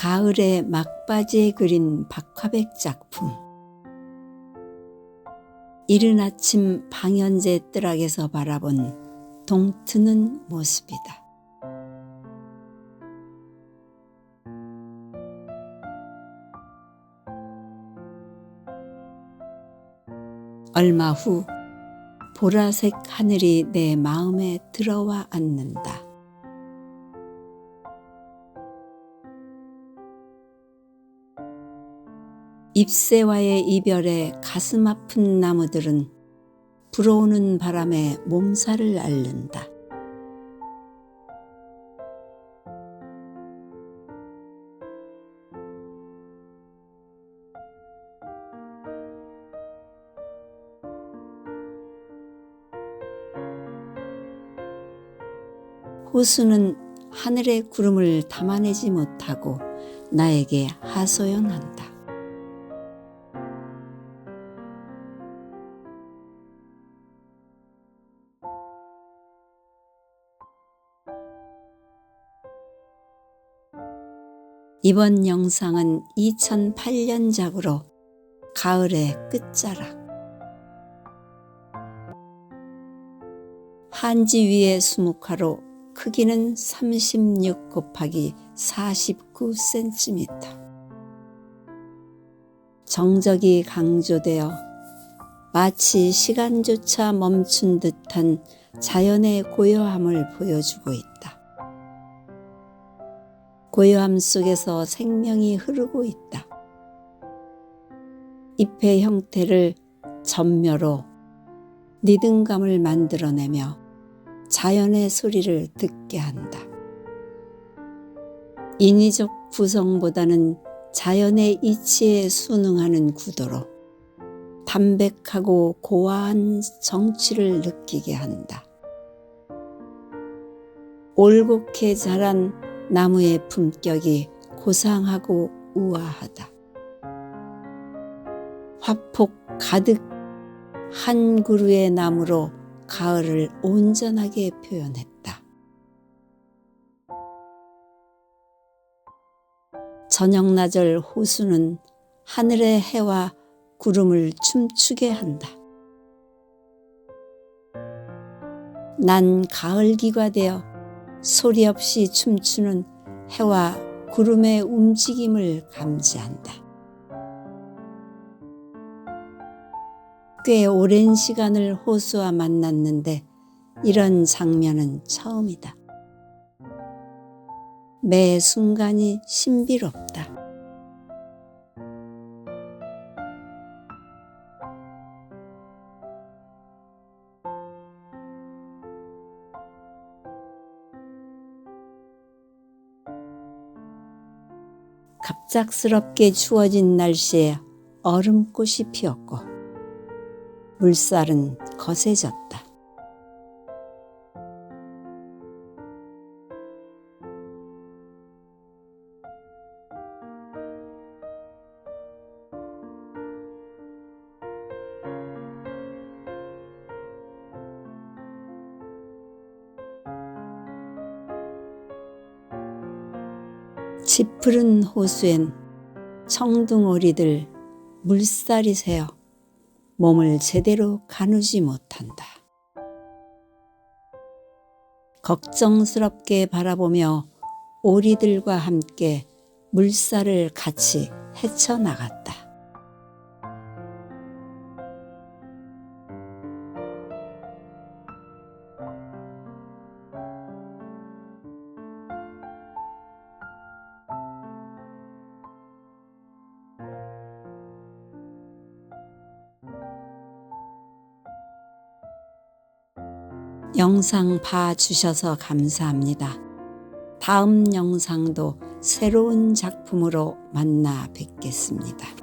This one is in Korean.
가을의 막바지에 그린 박화백 작품. 이른 아침 방현제 뜰락에서 바라본 동트는 모습이다. 얼마 후 보라색 하늘이 내 마음에 들어와 앉는다. 잎새와의 이별에 가슴 아픈 나무들은 불어오는 바람에 몸살을 앓는다. 호수는 하늘의 구름을 담아내지 못하고 나에게 하소연한다. 이번 영상은 2008년작으로 가을의 끝자락 한지 위의 수묵화로 크기는 36 곱하기 49cm 정적이 강조되어 마치 시간조차 멈춘 듯한 자연의 고요함을 보여주고 있다. 고요함 속에서 생명이 흐르고 있다. 잎의 형태를 전묘로 리듬감을 만들어내며 자연의 소리를 듣게 한다. 인위적 구성보다는 자연의 이치에 순응하는 구도로 담백하고 고와한 정취를 느끼게 한다. 올곧게 자란 나무의 품격이 고상하고 우아하다. 화폭 가득 한 그루의 나무로 가을을 온전하게 표현했다. 저녁나절 호수는 하늘의 해와 구름을 춤추게 한다. 난 가을기가 되어 소리 없이 춤추는 해와 구름의 움직임을 감지한다. 꽤 오랜 시간을 호수와 만났는데 이런 장면은 처음이다. 매 순간이 신비롭다. 갑작스럽게 추워진 날씨에 얼음꽃이 피었고 물살은 거세졌다. 짙푸른 호수엔 청둥오리들 물살이 새어 몸을 제대로 가누지 못한다. 걱정스럽게 바라보며 오리들과 함께 물살을 같이 헤쳐나갔다. 영상 봐주셔서 감사합니다. 다음 영상도 새로운 작품으로 만나 뵙겠습니다.